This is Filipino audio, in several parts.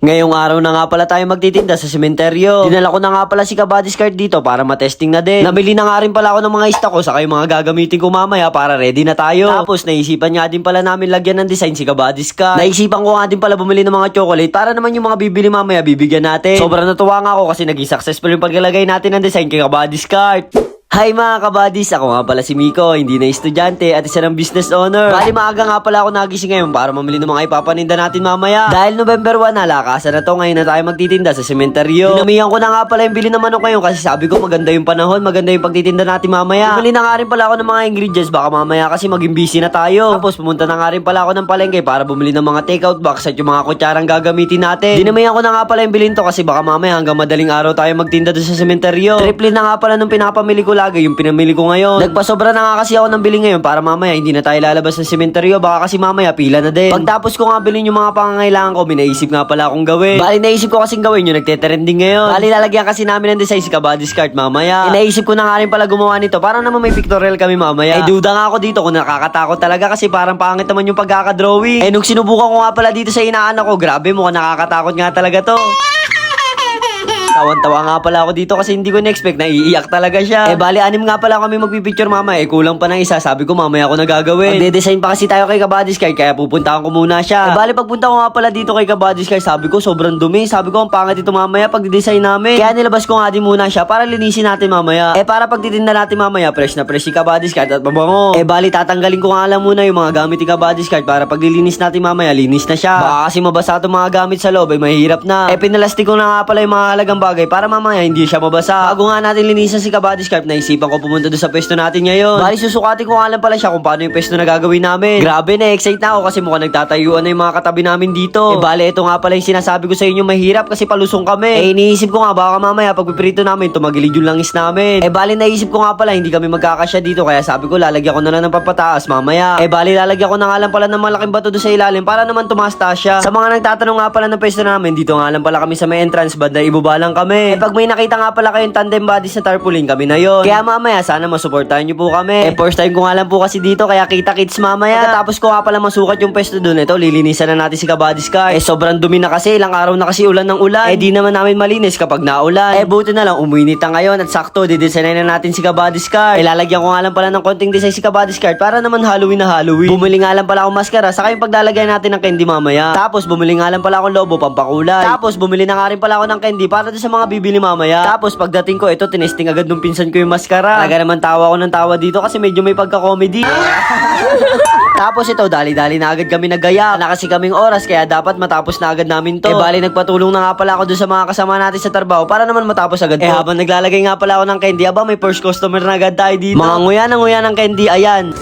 Ngayong araw na nga pala tayo magtitinda sa sementeryo. Dinala ko na nga pala si Kabadis Card dito para matesting na din. Nabili na nga rin pala ako ng mga stock ko saka yung mga gagamitin ko mamaya para ready na tayo. Tapos naisipan nga din pala namin lagyan ng design si Kabadis Card. Naisipan ko nga din pala bumili ng mga chocolate para naman yung mga bibili mamaya bibigyan natin. Sobrang natuwa nga ako kasi naging successful yung paglalagay natin ng design kay Kabadis Card. Hi mga kabadis, ako nga pala si Miko, hindi na estudyante at isa ng business owner. Bali maaga nga pala ako nagising ngayon para mamili ng mga ipapaninda natin mamaya. Dahil November 1 na, lakasan na to ngayon na tayo magtitinda sa sementeryo. Dinamihan ko na nga pala yung bili ng manok ngayon kasi sabi ko maganda yung panahon, maganda yung pagtitinda natin mamaya. Bumili na nga rin pala ako ng mga ingredients, baka mamaya kasi maging busy na tayo. Tapos pumunta na nga rin pala ako ng palengke para bumili ng mga takeout box at yung mga kutsarang gagamitin natin. Dinamihan ko na nga pala yung bilhin to kasi baka mamaya hanggang madaling araw tayo magtinda doon sa sementeryo. Triple na nga pala nung pinapamili ko lagi yung pinamili ko ngayon. Nagpasobra na nga kasi ako ng bili ngayon para mamaya hindi na tayo lalabas ng sementeryo baka kasi mamaya pila na din. Pagtapos ko nga bilhin yung mga pangangailangan ko, may naisip nga pala akong gawin. Bali naisip ko kasing gawin yung nagte-trending ngayon. Bali lalagyan kasi namin ng design si Kabadis Cart mamaya. Eh, naisip ko na nga rin pala gumawa nito para naman may pictorial kami mamaya. Eh duda nga ako dito kung nakakatakot talaga kasi parang pangit naman yung pagkakadrawing. Eh nung sinubukan ko nga pala dito sa inaanak ko, grabe mukhang nakakatakot nga talaga to. Tawan-tawa nga pala ako dito kasi hindi ko na-expect na iiyak talaga siya. Eh bali, anim nga pala kami magpipicture mama. Eh kulang pa ng isa. Sabi ko mamaya ako nagagawin. Magde-design pa kasi tayo kay Kabadis Sky kaya pupuntahan ko muna siya. Eh bali, pagpunta ko nga pala dito kay Kabadis Sky, sabi ko sobrang dumi. Sabi ko ang pangit ito mamaya pag design namin. Kaya nilabas ko nga din muna siya para linisin natin mamaya. Eh para pagtitinda natin mamaya, fresh na fresh si Kabadis Sky at mabango. Eh bali, tatanggalin ko nga lang muna yung mga gamit ni Kabadis Sky para paglilinis natin mamaya, linis na siya. Baka kasi mabasa itong mga gamit sa loob, eh mahirap na. Eh pinalastik ko na nga pala yung mga halagang bagay para mamaya hindi siya mabasa. Bago nga natin linisan si Kabady Scarp, naisipan ko pumunta doon sa pwesto natin ngayon. Bali, susukatin ko nga lang pala siya kung paano yung pwesto na gagawin namin. Grabe, na-excite na ako kasi mukhang nagtatayuan na yung mga katabi namin dito. Eh, bali, ito nga pala yung sinasabi ko sa inyo, mahirap kasi palusong kami. Eh, iniisip ko nga, baka mamaya pag piprito namin, tumagilid yung langis namin. Eh, bali, naisip ko nga pala, hindi kami magkakasya dito, kaya sabi ko, lalagyan ko na lang ng papataas mamaya. Eh, bali, lalagyan ko na nga lang pala ng malaking bato doon sa ilalim para naman tumaas siya. Sa mga nagtatanong nga pala ng pwesto namin, dito nga lang pala kami sa may entrance, banda ibaba lang kami. Eh, pag may nakita nga pala kayong tandem bodies na tarpaulin, kami na yon. Kaya mamaya, sana masuportahan niyo po kami. Eh, first time ko nga lang po kasi dito, kaya kita kits mamaya. Pagkatapos ko nga pala masukat yung pwesto doon, ito, lilinisan na natin si Kabadis Car. Eh, sobrang dumi na kasi, ilang araw na kasi ulan ng ulan. Eh, di naman namin malinis kapag naulan. Eh, buti na lang, umuinit na ngayon at sakto, didesignan na natin si Kabadis Car. Eh, lalagyan ko nga lang pala ng konting design si Kabadis Car para naman Halloween na Halloween. Bumili nga lang pala akong maskara, saka yung paglalagay natin ng candy mamaya. Tapos, bumili nga lang pala akong lobo, pampakulay. Tapos, bumili na nga rin pala ako ng candy para sa mga bibili mamaya. Tapos, pagdating ko, ito, tinesting agad nung pinsan ko yung maskara. Talaga naman tawa ko ng tawa dito kasi medyo may pagka-comedy. Tapos ito, dali-dali na agad kami nagaya. Na kasi kaming oras, kaya dapat matapos na agad namin to. Eh, bali, nagpatulong na nga pala ako doon sa mga kasama natin sa trabaho para naman matapos agad to. Eh, habang naglalagay nga pala ako ng candy, aba, may first customer na agad tayo dito. Mga nguya na nguya ng candy, ayan.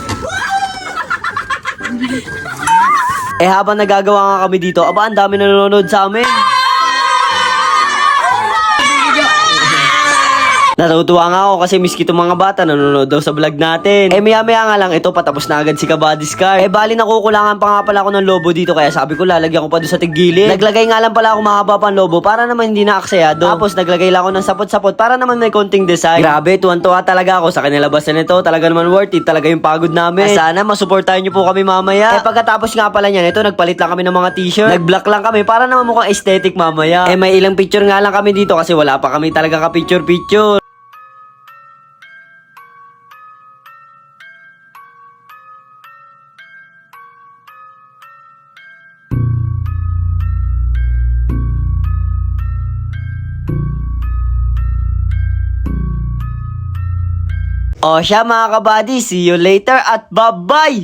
Eh, habang nagagawa nga kami dito, aba, ang dami nanonood sa amin. Natutuwa nga ako kasi miski itong mga bata nanonood daw sa vlog natin. Eh maya maya nga lang ito patapos na agad si Kabadis Car. Eh bali nakukulangan pa nga pala ako ng lobo dito kaya sabi ko lalagyan ko pa doon sa tigilid. Naglagay nga lang pala ako mahaba pang lobo para naman hindi na aksayado. Tapos naglagay lang ako ng sapot-sapot para naman may konting design. Grabe, tuwan-tuwa talaga ako sa kanilabasan nito. Talaga naman worth it. Talaga yung pagod namin. Eh, sana masuportahan niyo po kami mamaya. Eh pagkatapos nga pala niyan, ito nagpalit lang kami ng mga t-shirt. Nag-block lang kami para naman mukhang aesthetic mamaya. Eh may ilang picture nga lang kami dito kasi wala pa kami talaga ka-picture-picture. O siya mga kabady, see you later at bye-bye!